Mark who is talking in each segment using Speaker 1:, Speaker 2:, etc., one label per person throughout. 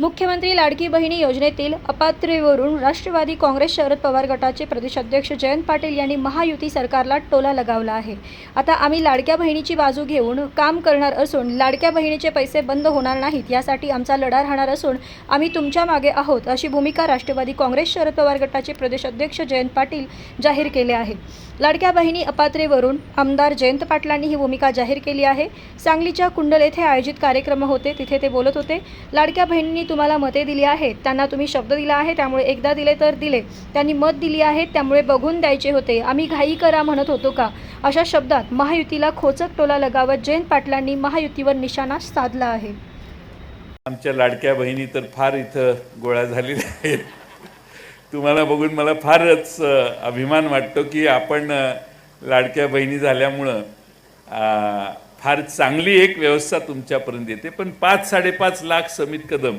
Speaker 1: मुख्यमंत्री लाडकी बहिणी योजनेतील अपात्रतेवरून राष्ट्रवादी काँग्रेस शरद पवार गटाचे प्रदेशाध्यक्ष जयंत पाटील यांनी महायुती सरकारला टोला लगावला आहे. आता आम्ही लाडक्या बहिणीची बाजू घेऊन काम करणार असून लाडक्या बहिणीचे पैसे बंद होणार नाहीत यासाठी आमचा लढा राहणार असून आम्ही तुमच्या मागे आहोत अशी भूमिका राष्ट्रवादी काँग्रेस शरद पवार गटाचे प्रदेशाध्यक्ष जयंत पाटील जाहीर केले आहे. लाडक्या बहिणी अपात्रेवरून आमदार जयंत पाटलांनी ही भूमिका जाहीर केली आहे. सांगलीच्या कुंडल येथे आयोजित कार्यक्रम होते तिथे ते बोलत होते. लाडक्या बहिणींनी तुम्हाला मते दिली आहेत त्यांना तुम्ही शब्द दिला आहे त्यामुळे एकदा दिले तर दिले. त्यांनी मत दिली आहेत त्यामुळे बघून द्यायचे होते. आम्ही घाई करा म्हणत होतो का? अशा शब्दात महायुतीला खोचक टोला लगावत जयंत पाटलांनी महायुतीवर निशाणा साधला आहे.
Speaker 2: आमच्या लाडक्या बहिणी तर फार इथं गोळ्या झालेल्या आहेत. तुम्हाला बघून मला फारच अभिमान वाटतो की आपण लाडक्या बहिणी झाल्यामुळं फार चांगली एक व्यवस्था तुमच्यापर्यंत येते. पण पाच साडेपाच लाख समित कदम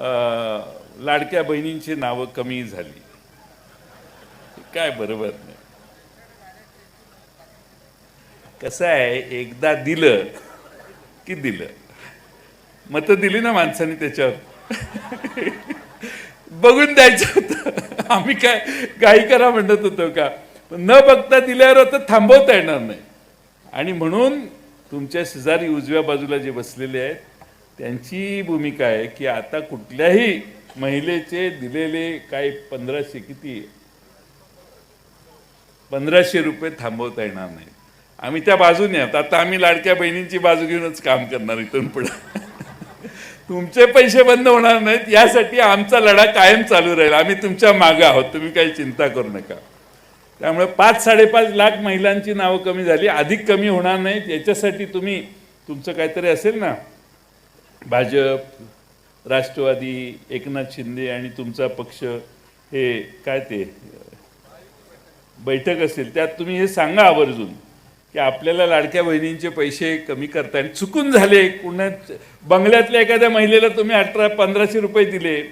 Speaker 2: लाडक्या बहिणींची नावं कमी झाली. काय बरोबर नाही. कसं आहे एकदा दिलं की दिलं. मतं दिली ना माणसाने त्याच्यावर. बघून द्यायचं होतं. आम्ही काय गाई करा म्हणत होतो का? न बघता दिल्यावर आता थांबवता येणार नाही. आणि म्हणून तुमच्या शेजारी उजव्या बाजूला जे बसलेले आहेत त्यांची भूमिका आहे की आता कुठल्याही महिलेचे दिलेले काही पंधराशे किती पंधराशे रुपये थांबवता येणार नाही आम्ही त्या बाजूने आहोत. आता आम्ही लाडक्या बहिणींची बाजू घेऊनच काम करणार इथून पुढे. तुमचे पैसे बंद होणार नाहीत. यासाठी आमचा लढा कायम चालू राहील. आम्ही तुमच्या मागं आहोत. तुम्ही काही चिंता करू नका. त्यामुळे पाच साडेपाच लाख महिलांची नावं कमी झाली. अधिक कमी होणार नाहीत. याच्यासाठी तुम्ही तुमचं काहीतरी असेल ना? भाजप राष्ट्रवादी एकनाथ शिंदे आणि तुमचा पक्ष हे काय ते बैठक असेल त्यात तुम्ही हे सांगा आवर्जून की आपल्याला लाडक्या बहिणींचे पैसे कमी करताय आणि चुकून झाले. कुणा बंगल्यातल्या एखाद्या महिलेला तुम्ही अठरा पंधराशे रुपये दिले.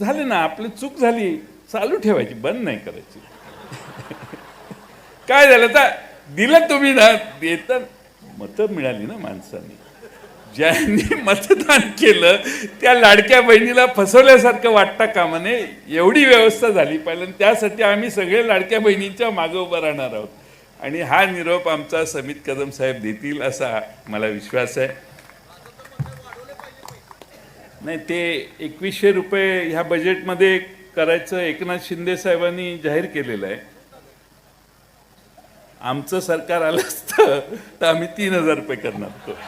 Speaker 2: झाले ना आपली चूक झाली. चालू ठेवायची बंद नाही करायची. काय झालं? तर दिलं तुम्ही ना देता मतं मिळाली ना माणसांनी. ज्यांनी मतदान केलं त्या लाडक्या बहिणीला फसवल्यासारखं वाटता कामा नये एवढी व्यवस्था झाली पाहिजे आणि त्यासाठी आम्ही सगळे लाडक्या बहिणींच्या मागे उभं राहणार आहोत. आणि हा निरोप आमचा समित कदम साहेब देतील असा मला विश्वास आहे. नाही ते एकवीसशे रुपये ह्या बजेटमध्ये करायचं एकनाथ शिंदे साहेबांनी जाहीर केलेलं आहे. आमचं सरकार आलं असतं तर आम्ही तीन हजार रुपये करणार होतो.